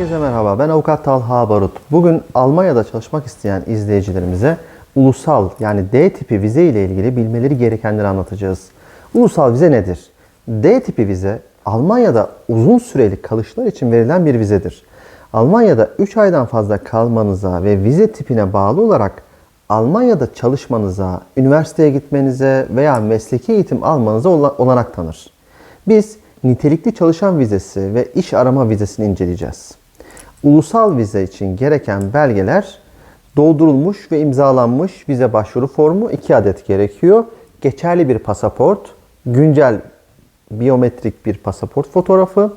Herkese merhaba. Ben avukat Talha Barut. Bugün Almanya'da çalışmak isteyen izleyicilerimize ulusal yani D tipi vize ile ilgili bilmeleri gerekenleri anlatacağız. Ulusal vize nedir? D tipi vize Almanya'da uzun süreli kalışlar için verilen bir vizedir. Almanya'da 3 aydan fazla kalmanıza ve vize tipine bağlı olarak Almanya'da çalışmanıza, üniversiteye gitmenize veya mesleki eğitim almanıza ola- olanak tanır. Biz nitelikli çalışan vizesi ve iş arama vizesini inceleyeceğiz. Ulusal vize için gereken belgeler doldurulmuş ve imzalanmış vize başvuru formu 2 adet gerekiyor. Geçerli bir pasaport, güncel biyometrik bir pasaport fotoğrafı,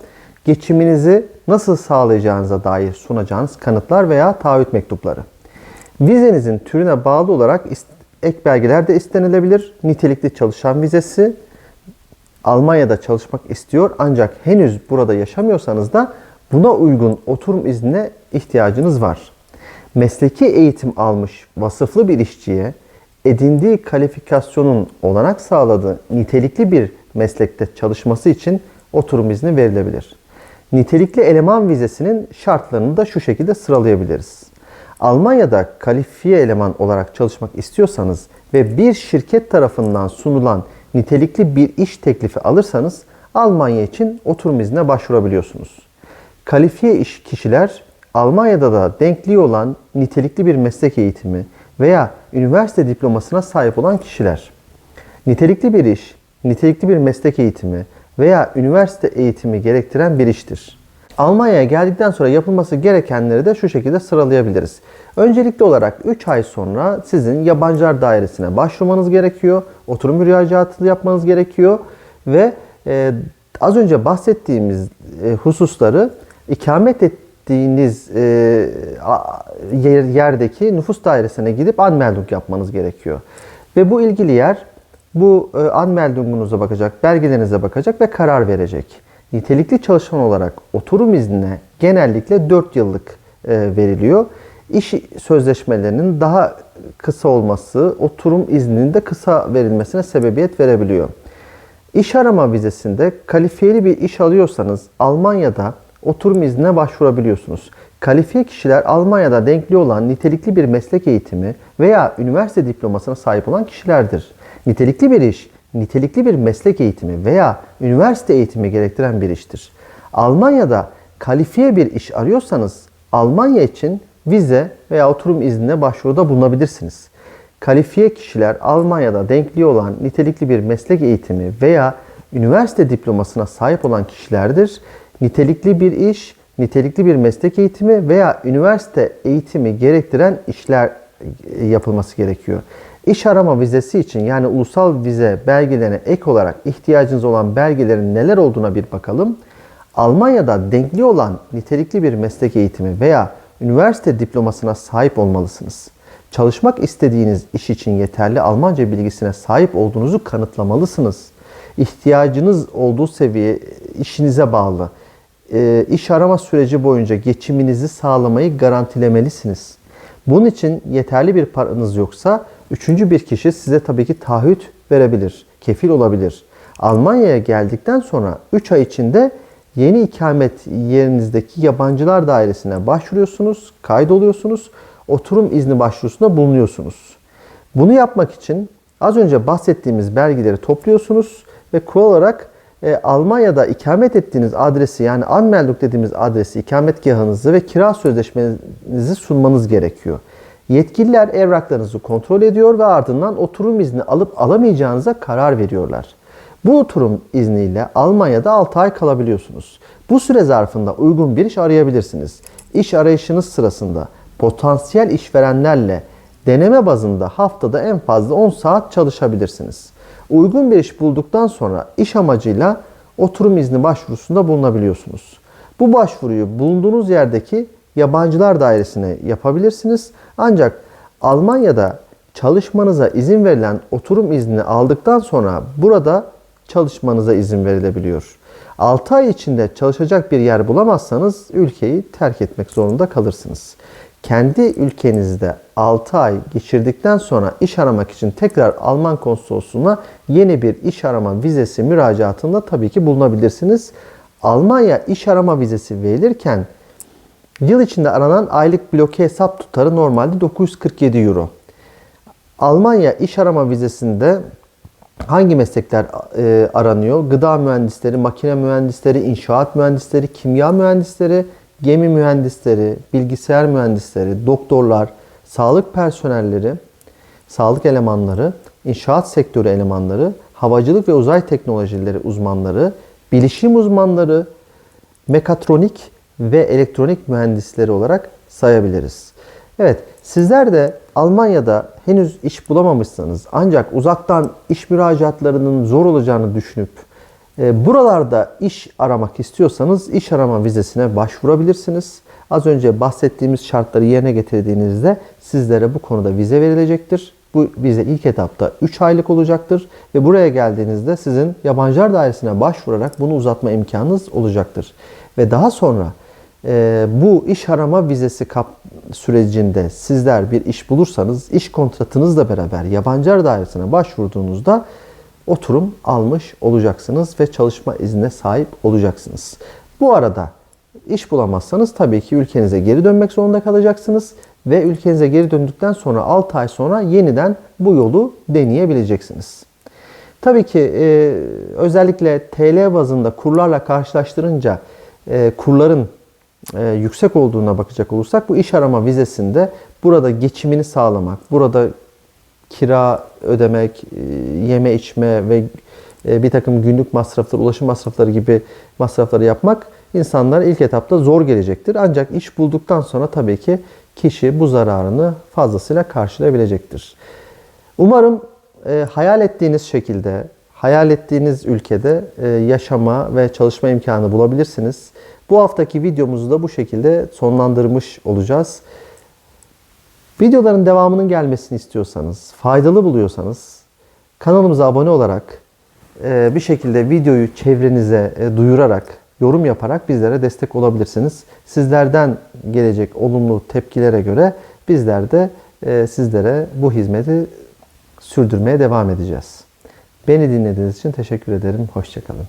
geçiminizi nasıl sağlayacağınıza dair sunacağınız kanıtlar veya taahhüt mektupları. Vizenizin türüne bağlı olarak ek belgeler de istenilebilir. Nitelikli çalışan vizesi, Almanya'da çalışmak istiyor ancak henüz burada yaşamıyorsanız da buna uygun oturum iznine ihtiyacınız var. Mesleki eğitim almış vasıflı bir işçiye edindiği kalifikasyonun olanak sağladığı nitelikli bir meslekte çalışması için oturum izni verilebilir. Nitelikli eleman vizesinin şartlarını da şu şekilde sıralayabiliriz. Almanya'da kalifiye eleman olarak çalışmak istiyorsanız ve bir şirket tarafından sunulan nitelikli bir iş teklifi alırsanız Almanya için oturum iznine başvurabiliyorsunuz. Kalifiye iş kişiler Almanya'da da denkliği olan nitelikli bir meslek eğitimi veya üniversite diplomasına sahip olan kişiler. Nitelikli bir iş, nitelikli bir meslek eğitimi veya üniversite eğitimi gerektiren bir iştir. Almanya'ya geldikten sonra yapılması gerekenleri de şu şekilde sıralayabiliriz. Öncelikli olarak 3 ay sonra sizin yabancılar dairesine başvurmanız gerekiyor. Oturum müracaatı yapmanız gerekiyor ve e, az önce bahsettiğimiz e, hususları ikamet ettiğiniz e, yer- yerdeki nüfus dairesine gidip anmeldung yapmanız gerekiyor. Ve bu ilgili yer bu e, anmeldungunuza bakacak, belgelerinize bakacak ve karar verecek. Nitelikli çalışan olarak oturum iznine genellikle 4 yıllık e, veriliyor. İş sözleşmelerinin daha kısa olması oturum izninin de kısa verilmesine sebebiyet verebiliyor. İş arama vizesinde kalifiyeli bir iş alıyorsanız Almanya'da oturum iznine başvurabiliyorsunuz. Kalifiye kişiler Almanya'da denkli olan nitelikli bir meslek eğitimi veya üniversite diplomasına sahip olan kişilerdir. Nitelikli bir iş, nitelikli bir meslek eğitimi veya üniversite eğitimi gerektiren bir iştir. Almanya'da kalifiye bir iş arıyorsanız Almanya için vize veya oturum iznine başvuruda bulunabilirsiniz. Kalifiye kişiler Almanya'da denkli olan nitelikli bir meslek eğitimi veya üniversite diplomasına sahip olan kişilerdir. Nitelikli bir iş, nitelikli bir meslek eğitimi veya üniversite eğitimi gerektiren işler e, yapılması gerekiyor. İş arama vizesi için yani ulusal vize belgelerine ek olarak ihtiyacınız olan belgelerin neler olduğuna bir bakalım. Almanya'da denkli olan nitelikli bir meslek eğitimi veya üniversite diplomasına sahip olmalısınız. Çalışmak istediğiniz iş için yeterli Almanca bilgisine sahip olduğunuzu kanıtlamalısınız. İhtiyacınız olduğu seviye işinize bağlı. E, iş arama süreci boyunca geçiminizi sağlamayı garantilemelisiniz. Bunun için yeterli bir paranız yoksa üçüncü bir kişi size tabii ki taahhüt verebilir, kefil olabilir. Almanya'ya geldikten sonra 3 ay içinde yeni ikamet yerinizdeki yabancılar dairesine başvuruyorsunuz, kaydoluyorsunuz, oturum izni başvurusunda bulunuyorsunuz. Bunu yapmak için az önce bahsettiğimiz belgeleri topluyorsunuz ve kural olarak e, Almanya'da ikamet ettiğiniz adresi yani Anmeldung dediğimiz adresi, ikametgahınızı ve kira sözleşmenizi sunmanız gerekiyor. Yetkililer evraklarınızı kontrol ediyor ve ardından oturum izni alıp alamayacağınıza karar veriyorlar. Bu oturum izniyle Almanya'da 6 ay kalabiliyorsunuz. Bu süre zarfında uygun bir iş arayabilirsiniz. İş arayışınız sırasında potansiyel işverenlerle deneme bazında haftada en fazla 10 saat çalışabilirsiniz. Uygun bir iş bulduktan sonra iş amacıyla oturum izni başvurusunda bulunabiliyorsunuz. Bu başvuruyu bulunduğunuz yerdeki yabancılar dairesine yapabilirsiniz. Ancak Almanya'da çalışmanıza izin verilen oturum izni aldıktan sonra burada çalışmanıza izin verilebiliyor. 6 ay içinde çalışacak bir yer bulamazsanız ülkeyi terk etmek zorunda kalırsınız. Kendi ülkenizde 6 ay geçirdikten sonra iş aramak için tekrar Alman konsolosluğuna yeni bir iş arama vizesi müracaatında tabii ki bulunabilirsiniz. Almanya iş arama vizesi verilirken Yıl içinde aranan aylık bloke hesap tutarı normalde 947 euro. Almanya iş arama vizesinde hangi meslekler e, aranıyor? Gıda mühendisleri, makine mühendisleri, inşaat mühendisleri, kimya mühendisleri, gemi mühendisleri, bilgisayar mühendisleri, doktorlar, sağlık personelleri, sağlık elemanları, inşaat sektörü elemanları, havacılık ve uzay teknolojileri uzmanları, bilişim uzmanları, mekatronik ve elektronik mühendisleri olarak sayabiliriz. Evet, sizler de Almanya'da henüz iş bulamamışsanız ancak uzaktan iş müracaatlarının zor olacağını düşünüp buralarda iş aramak istiyorsanız iş arama vizesine başvurabilirsiniz. Az önce bahsettiğimiz şartları yerine getirdiğinizde sizlere bu konuda vize verilecektir. Bu vize ilk etapta 3 aylık olacaktır ve buraya geldiğinizde sizin yabancılar dairesine başvurarak bunu uzatma imkanınız olacaktır. Ve daha sonra e, bu iş arama vizesi kap sürecinde sizler bir iş bulursanız iş kontratınızla beraber yabancılar dairesine başvurduğunuzda oturum almış olacaksınız ve çalışma iznine sahip olacaksınız. Bu arada iş bulamazsanız tabii ki ülkenize geri dönmek zorunda kalacaksınız ve ülkenize geri döndükten sonra 6 ay sonra yeniden bu yolu deneyebileceksiniz. Tabii ki e, özellikle TL bazında kurlarla karşılaştırınca e, kurların e, yüksek olduğuna bakacak olursak bu iş arama vizesinde burada geçimini sağlamak, burada kira ödemek, e, yeme içme ve e, bir takım günlük masraflar, ulaşım masrafları gibi masrafları yapmak insanlara ilk etapta zor gelecektir. Ancak iş bulduktan sonra tabii ki kişi bu zararını fazlasıyla karşılayabilecektir. Umarım e, hayal ettiğiniz şekilde, hayal ettiğiniz ülkede e, yaşama ve çalışma imkanı bulabilirsiniz. Bu haftaki videomuzu da bu şekilde sonlandırmış olacağız. Videoların devamının gelmesini istiyorsanız, faydalı buluyorsanız kanalımıza abone olarak e, bir şekilde videoyu çevrenize e, duyurarak, yorum yaparak bizlere destek olabilirsiniz. Sizlerden gelecek olumlu tepkilere göre bizler de e, sizlere bu hizmeti sürdürmeye devam edeceğiz. Beni dinlediğiniz için teşekkür ederim. Hoşçakalın.